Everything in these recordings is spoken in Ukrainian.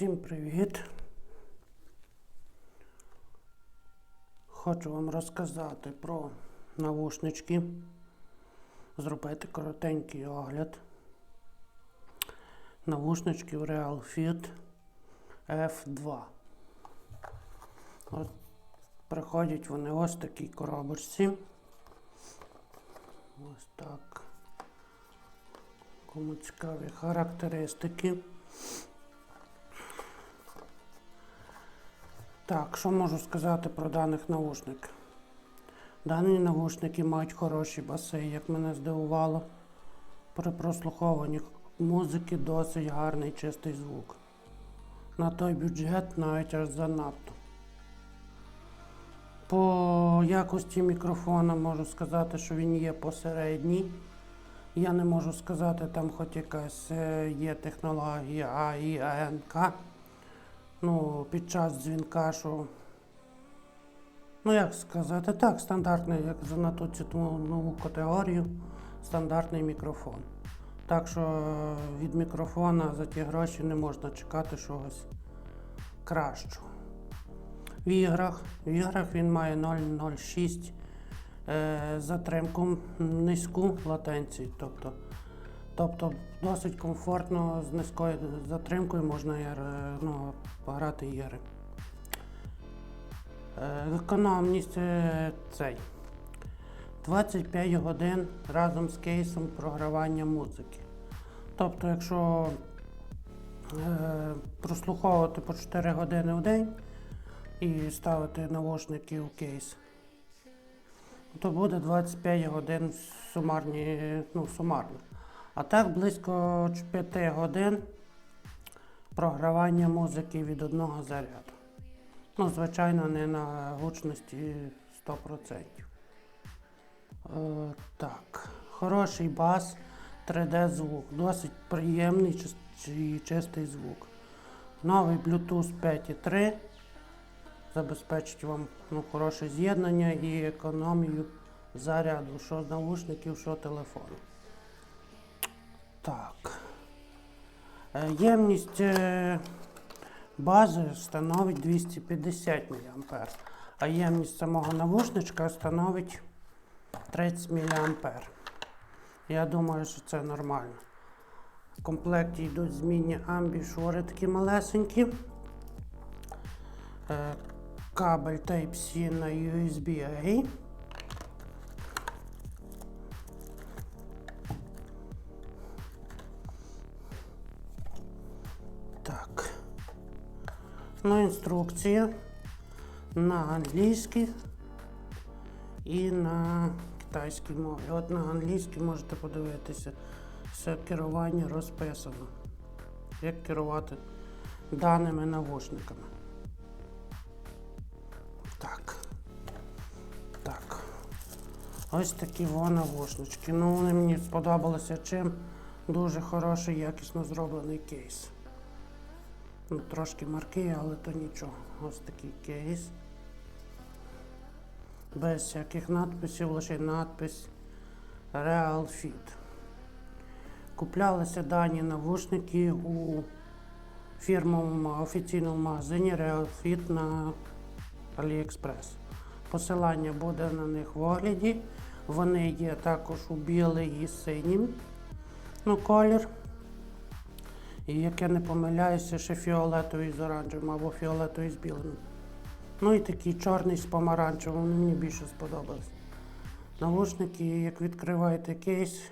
Всім привіт! Хочу вам розказати про навушнички, зробити коротенький огляд. Навушничків RealFit F2. От приходять вони ось в такій коробочці. Ось так. Кому цікаві характеристики. Так, що можу сказати про даних навушників? Дані навушники мають хороші баси, як мене здивувало. При прослуховуванні музики досить гарний чистий звук. На той бюджет навіть аж занадто. По якості мікрофона можу сказати, що він є посередній. Я не можу сказати, там хоч якась е, є технологія АІ, АНК. Ну, під час дзвінка, що. Ну, як сказати, так, стандартний, як на ту нову категорію, стандартний мікрофон. Так що е, від мікрофона за ті гроші не можна чекати чогось кращого. В іграх, в іграх він має 0,06 е, затримку низьку латенцію. Тобто, тобто досить комфортно з низькою затримкою можна ігр- ну, пограти ігри. Е, Економність е, цей 25 годин разом з кейсом програвання музики. Тобто, якщо е, прослуховувати по 4 години в день і ставити навушники в кейс, то буде 25 годин сумарні, ну, сумарно. А так близько 5 годин програвання музики від одного заряду. Ну, звичайно, не на гучності 100%. Е, так, хороший бас, 3D звук, досить приємний і чистий звук. Новий Bluetooth 5.3 забезпечить вам ну, хороше з'єднання і економію заряду, що наушників, що телефону. Так. Е, Ємність е, бази становить 250 мА, а ємність самого навушничка становить 30 мА. Я думаю, що це нормально. В комплекті йдуть змінні амбішури такі малесенькі. Е, Кабель Type-C на USB-A. Ну, інструкція на англійській і на китайській мові. От на англійській можете подивитися, все керування розписано. Як керувати даними навушниками. Так. Так. Ось такі во навушнички. Ну, вони мені сподобалися чим. Дуже хороший, якісно зроблений кейс. Ну, трошки марки, але то нічого. Ось такий кейс. Без всяких надписів, лише надпис Real Fit. Куплялися дані навушники у фірмовому офіційному магазині Real Fit на AliExpress. Посилання буде на них в огляді. Вони є також у білий і синім. Ну, колір. І як я не помиляюся, ще фіолетовий з оранжевим або фіолетовий з білим. Ну і такий чорний з помаранчевим, вони мені більше сподобались. Навушники, як відкриваєте кейс,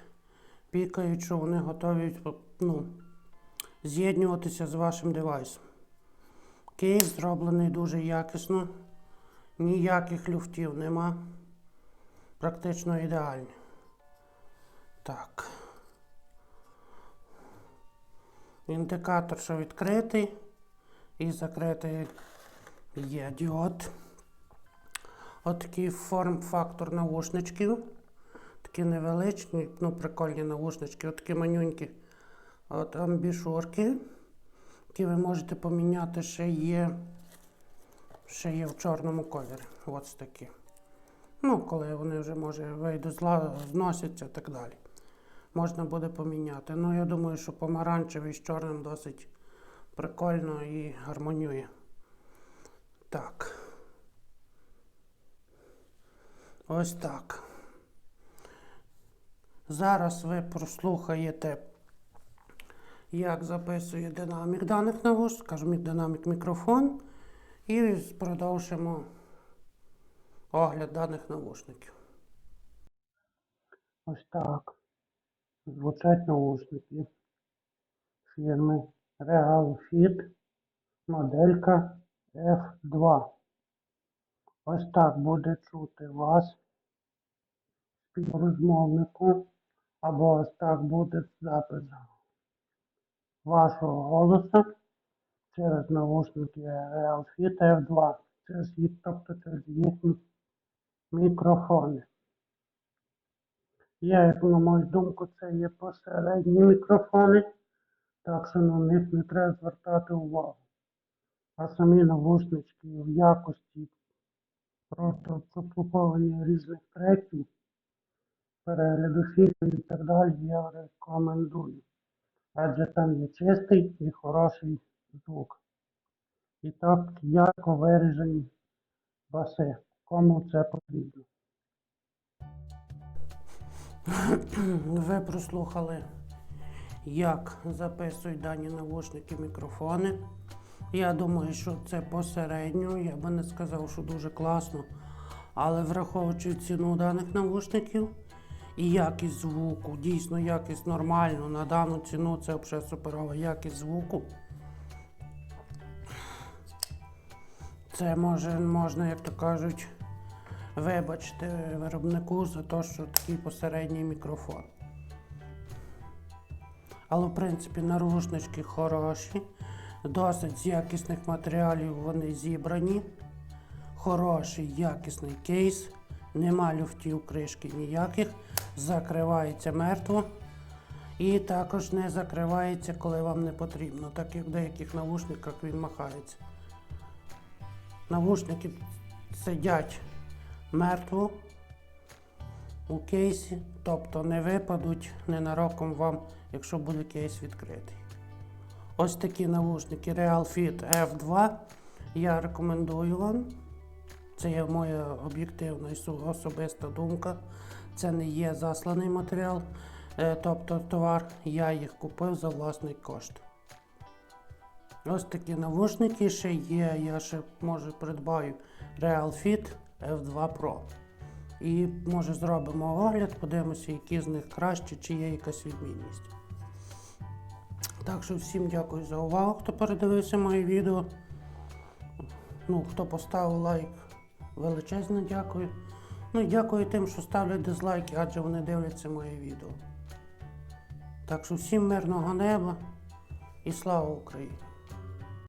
пікають, що вони готові ну, з'єднуватися з вашим девайсом. Кейс зроблений дуже якісно, ніяких люфтів нема. Практично ідеальний. Так. Індикатор, що відкритий і закритий є діод. Отакий форм-фактор навушничків. Такі невеличкі, ну, прикольні навушнички, отакі манюнькі. От амбішурки, які ви можете поміняти, ще є, ще є в чорному кольорі. Ось такі. Ну, коли вони вже, може, вийдуть зносяться і так далі. Можна буде поміняти. Ну, я думаю, що помаранчевий з чорним досить прикольно і гармонює. Так. Ось так. Зараз ви прослухаєте, як записує динамік даних навушників, скажімо, динамік мікрофон, і продовжимо огляд даних навушників. Ось так. Звучать наушники фірми RealFit моделька F2. Ось так буде чути вас співрозмовнику, або ось так буде запис вашого голосу через наушники RealFit F2, через тобто через їхні мікрофони. Я, як на мою думку, це є посередні мікрофони, так що на них не треба звертати увагу. А самі навушнички в якості просто прослуховування різних треків, перегляду фільмів і так далі я рекомендую. Адже там є чистий і хороший звук. І так ярко виражені баси, кому це потрібно. Ви прослухали, як записують дані навушники мікрофони. Я думаю, що це посередньо. Я би не сказав, що дуже класно. Але враховуючи ціну даних навушників і якість звуку, дійсно якість нормальну, на дану ціну це взагалі суперова якість звуку. Це може, можна, як то кажуть, вибачте виробнику за те, що такий посередній мікрофон. Але в принципі нарушнички хороші, досить з якісних матеріалів вони зібрані. Хороший якісний кейс, нема люфтів кришки ніяких, закривається мертво. І також не закривається, коли вам не потрібно, так як в деяких навушниках він махається. Навушники сидять мертво у кейсі, тобто не випадуть ненароком вам, якщо буде кейс відкритий. Ось такі навушники RealFit F2 я рекомендую вам. Це є моя об'єктивна і особиста думка. Це не є засланий матеріал, е, тобто товар. Я їх купив за власний кошт. Ось такі навушники ще є. Я ще може придбаю RealFit F2 Pro. І може зробимо огляд, подивимося, які з них кращі, чи є якась відмінність. Так що всім дякую за увагу, хто передивився моє відео. Ну, хто поставив лайк, величезно дякую. Ну і дякую тим, що ставлять дизлайки, адже вони дивляться моє відео. Так що всім мирного неба і слава Україні!